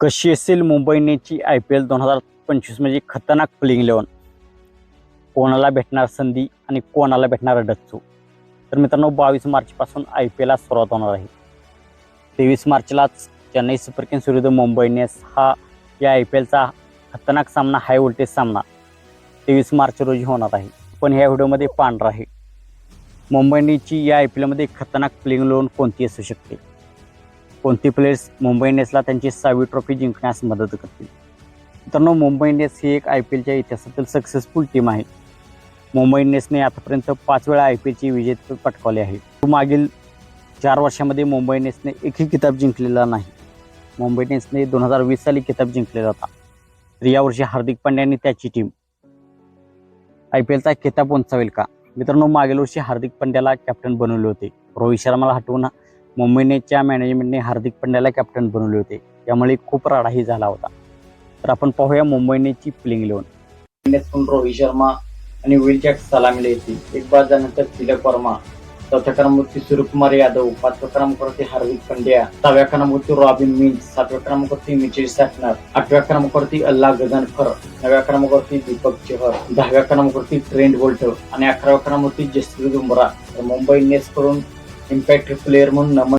कशी असेल मुंबई इंडियन्सची आय पी एल दोन हजार पंचवीस म्हणजे खतरनाक प्लेइंग इलेवन कोणाला भेटणार संधी आणि कोणाला भेटणार डच्चू? तर मित्रांनो बावीस मार्चपासून आय पी एलला सुरुवात होणार आहे. तेवीस मार्चलाच चेन्नई सुपर किंग्स विरुद्ध मुंबई इंडियन्स हा या आय पी एलचा खतरनाक सामना हाय व्होल्टेज सामना तेवीस मार्च रोजी होणार आहे. पण ह्या व्हिडिओमध्ये पांढरा आहे. मुंबई इंडियन्सची या आय पी एलमध्ये खतरनाक प्लेइंग लोन कोणती असू शकते? कोणती प्लेयर्स मुंबई इंडियन्सला त्यांची सहावी ट्रॉफी जिंकण्यास मदत करतील? मित्रांनो मुंबई इंडियन्स ही एक आय पी एलच्या इतिहासातील सक्सेसफुल टीम आहे. मुंबई इंडियन्सने आतापर्यंत पाच वेळा आय पी एलची विजेते पटकावले आहे. मागील चार वर्षामध्ये मुंबई इंडियन्सने एकही किताब जिंकलेला नाही. मुंबई इंडियन्सने दोन हजार वीस साली किताब जिंकलेला होता. तर यावर्षी हार्दिक पांड्याने त्याची टीम आय पी एलचा किताब उंचावेल का? मित्रांनो मागील वर्षी हार्दिक पांड्याला कॅप्टन बनवले होते. रोहित शर्माला हटवून मुंबईनेच्या मॅनेजमेंटने हार्दिक पंड्याला कॅप्टन बनवले होते. त्यामुळे खूप राडाही झाला होता. तर आपण पाहूया मुंबईनेची प्लिंग लिहून. रोहित शर्मा आणि विल जॅक सलामीला येतील एक बाद झाल्यानंतर तिलक वर्मा चौथ्या क्रमांकावरती सूर्यकुमार यादव पाचव्या क्रमांकावरती हार्दिक पंड्या सहाव्या क्रमांकावरती रॉबिन मिन्स सातव्या क्रमांकावरती मिचेश सॅटनर आठव्या क्रमांकावरती अल्ला गगनफर नव्या क्रमांकावरती दीपक चहर दहाव्या क्रमांकावरती ट्रेंड बोल्ट आणि अकराव्या क्रमांकावरती जसप्रीत बुमराह. तर मुंबई इंडियन्स ఇంపాక్ట్ ప్లేయర్ ముందు నమ్మ